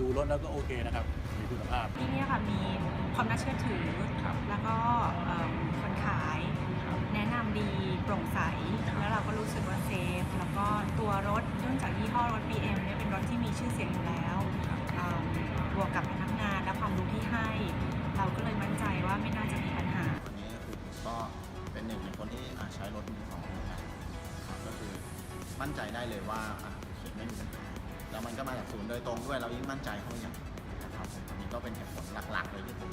ดูรถแล้วก็โอเคนะครับ มีคุณภาพ ที่เนี่ยค่ะมีความน่าเชื่อถือ ครับแล้วก็เอิ่มคนขายครับ แนะนำดีโปร่งใส ครับ แล้วเราก็รู้สึกว่าเซฟ แล้วก็ตัวรถเนื่องจากยี่ห้อรถ BM เนี่ยเป็นรถที่มีชื่อเสียงอยู่แล้วครับเอิ่มบวกกับพนักงานและความรู้ที่ให้ เราก็เลยมั่นใจว่าไม่น่าจะมีปัญหา วันนี้ก็คือผมก็เป็นหนึ่งในคนที่อ่าใช้รถมือสองนะครับครับก็คือมั่นใจได้เลยว่าอ่าโอเคไม่มีปัญหา แล้วมันก็มาจากศูนย์โดยตรงด้วยเรายิ่งมั่นใจเข้าไปอย่างนะครับผมอันนี้ก็เป็นเหตุผลหลักๆเลยที่ผม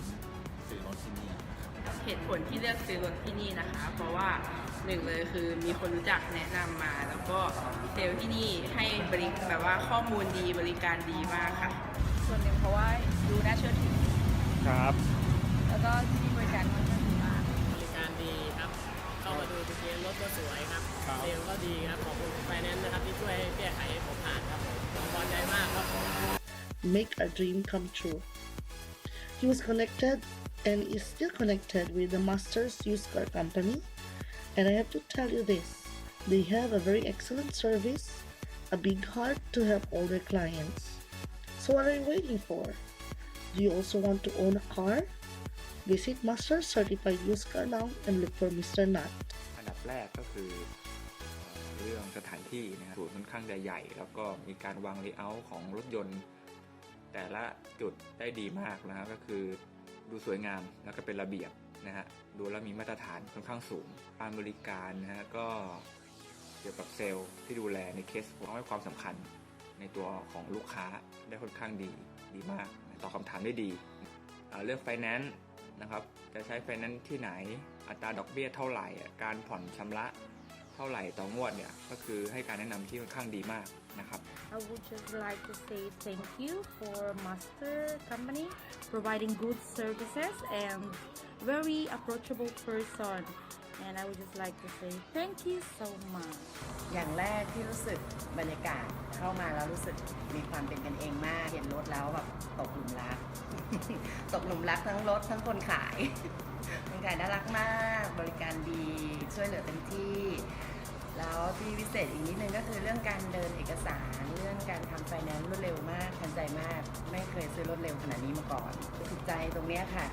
ซื้อรถที่นี่นะครับเหตุผลที่เลือกซื้อรถที่นี่นะคะ เพราะว่าหนึ่งเลยคือมีคนรู้จักแนะนำมา แล้วก็เซลล์ที่นี่ให้บริแบบว่าข้อมูลดีบริการดีมากค่ะ ส่วนหนึ่งเพราะว่าดูน่าเชื่อถือ ครับ แล้วก็ที่นี่บริการค่อนข้างดีมาก บริการดีครับ เข้ามาดูทะเบียนรถก็สวยครับครับ เซลล์ก็ดีครับ ขอบคุณไฟแนนซ์นะครับที่ช่วยแก้ไขให้ผมผ่านครับผม make a dream come true. He was connected and is still connected with the Masters Used Car Company. And I have to tell you this they have a very excellent service, a big heart to help all their clients. So, what are you waiting for? Do you also want to own a car? Visit Masters Certified Used Car now and look for Mr. Nat. อันดับแรกก็คือเอ่อเรื่องสถานที่นะครับศูนย์ค่อนข้างจะใหญ่ แล้วก็มีการวางเลเยอร์ของรถยนต์ แต่ละจุดได้ดีมากนะก็คือดูสวยงามแล้วก็เป็นระเบียบนะฮะดูแล้วมีมาตรฐานค่อนข้างสูงการบริการนะฮะก็เกี่ยวกับเซลล์ที่ดูแลในเคสผมให้ความสำคัญในตัวของลูกค้าได้ค่อนข้างดีดีมากตอบคำถามได้ดีเรื่องไฟแนนซ์นะครับจะใช้ไฟแนนซ์ที่ไหนอัตราดอกเบี้ยเท่าไหร่ การผ่อนชำระ ท่าไหร่ต่องวดเนี่ยก็คือให้การแนะนำที่ค่อนข้างดีมากนะครับ I would just like to say thank you for Master Company providing good services and very approachable person. And I would just like to say thank you so much. อย่างแรกที่รู้สึกบรรยากาศเข้ามาแล้วรู้สึกมีความเป็นกันเองมาก เห็นรถแล้วแบบตกหลุมรัก ตกหลุมรักทั้งรถทั้งคนขายคนขายน่ารักมาก บริการดีช่วยเหลือเต็มที่ แล้วที่พิเศษอีกนิดนึงก็คือเรื่องการเดินเอกสาร เรื่องการทำไฟแนนซ์รวดเร็วมากทันใจมาก ไม่เคยซื้อรถเร็วขนาดนี้มาก่อนถูกใจตรงเนี้ยค่ะ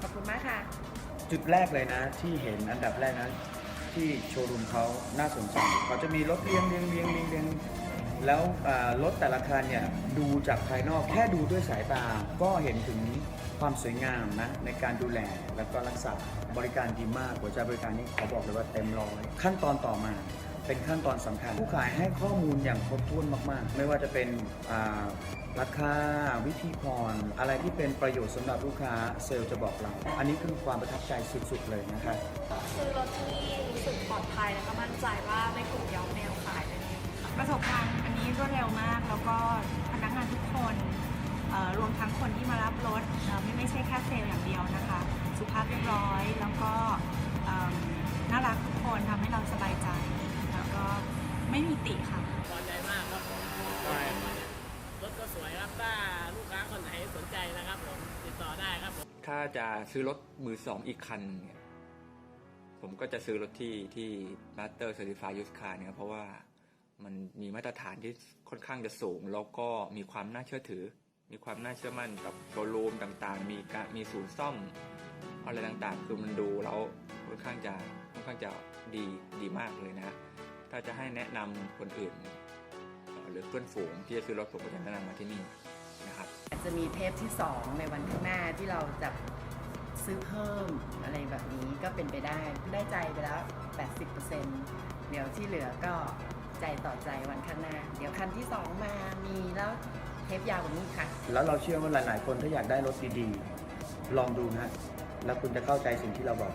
ขอบคุณมากค่ะ จุดแรกเลยนะที่เห็นอันดับแรกนะที่โชว์รูมเขาน่าสนใจเขาจะมีรถเรียงเรียงเรียงเรียงเรียง แล้วอ่ารถแต่ละคันเนี่ยดูจากภายนอกแค่ดูด้วยสายตา ก็เห็นถึงความสวยงามนะในการดูแลแล้วก็รักษาบริการดีมากหัวใจบริการนี้ขอบอกเลยว่าเต็มร้อยขั้นตอนต่อมาเป็นขั้นตอนสำคัญ ผู้ขายให้ข้อมูลอย่างครบถ้วนมาก ๆ ไม่ว่าจะเป็นอ่าราคาวิธีผ่อนอะไรที่เป็นประโยชน์สำหรับลูกค้าเซลล์จะบอกเรา อันนี้คือความประทับใจสุด ๆ เลยนะครับซื้อรถที่นี่รู้สึกปลอดภัยแล้วก็มั่นใจว่าไม่ถูกย้อมแนวขายเลยประสบการณ์อั นนี้รวดเร็วมาก แล้วก็พนักงานทุกคนเอ่อรวมทั้งคนที่มารับรถเอ่อไม่ไม่ใช่แค่เซลล์อย่างเดียวนะคะ สุภาพเรียบร้อย แล้วก็เอิ่มน่ารักทุกคนทำให้เราสบายใจ แล้วก็ไม่มีติค่ะพอใจมากครับผมรถก็สวยครับถ้าลูกค้าคนไหนสนใจนะครับผมติดต่อได้ครับผมถ้าจะซื้อรถมือสองอีกคันหนึ่งเนี่ยผมก็จะซื้อรถที่ที่ Master Certified Used Car เนี่ยเพราะว่า มันมีมาตรฐานที่ค่อนข้างจะสูง แล้วก็มีความน่าเชื่อถือ มีความน่าเชื่อมั่นกับโชว์รูมต่างๆ มีการมีศูนย์ซ่อมอะไรต่างๆ คือมันดูแล้วค่อนข้างจะค่อนข้างจะดีดีมากเลยนะ ถ้าจะให้แนะนำคนอื่น หรือเพื่อนฝูงที่จะซื้อรถผมก็จะแนะนำมาที่นี่นะครับจจะมีเทปที่ 2 ในวันข้างหน้าที่เราจะซื้อเพิ่มอะไรแบบนี้ก็เป็นไปได้ได้ใจไปแล้ว 80%เดี๋ยวที่เหลือก็ ใจต่อใจวันข้างหน้า เดี๋ยวคันที่2มามีแล้วเทปยาวกว่านี้ค่ะ แล้วเราเชื่อว่าหลาย ๆ คนถ้าอยากได้รถดีๆ ลองดูนะแล้วคุณจะเข้าใจสิ่งที่เราบอก